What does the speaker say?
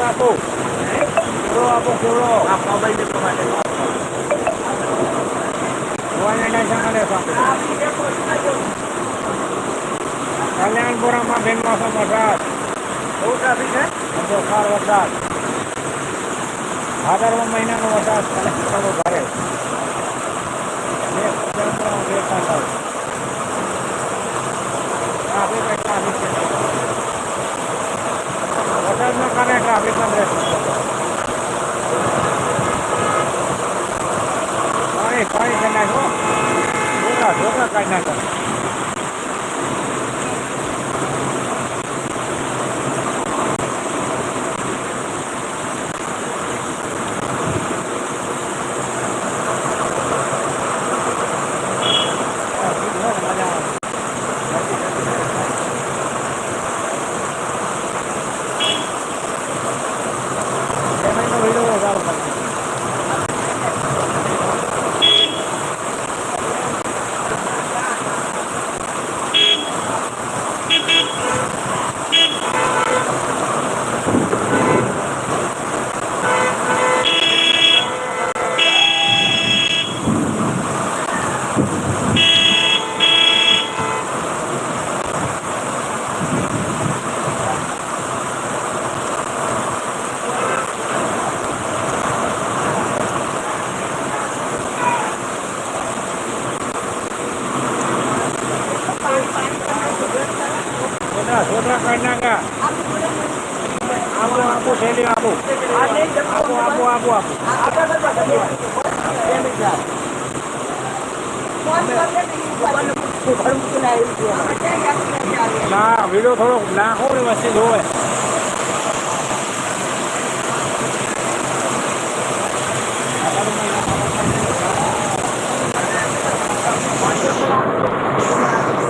આપો આપો કેવડો? માટે કલ્યાણપુરામાં બેન મોસમ વરસાદ બહુ ટ્રાફિક છે? સાર વરસાદ. ભાદરવા મહિનાનો વરસાદ. કલેક્ટરો ભારે બે કલ્યાણપુરામાં બે આવે ટ્રાફિક જ ટ્રાફિક છે વરસાદના કારણે ટ્રાફિક પણ રહેશે પાણી પાણી કરી નાખો. ઢોકા ઢોકા કાઢી નાખો. કાઢી નાખા આપો આપો થેલી આપો. આપો આપો આપો આપો. ના, વીડિયો થોડો નાખો ને વસ્તી જોવે.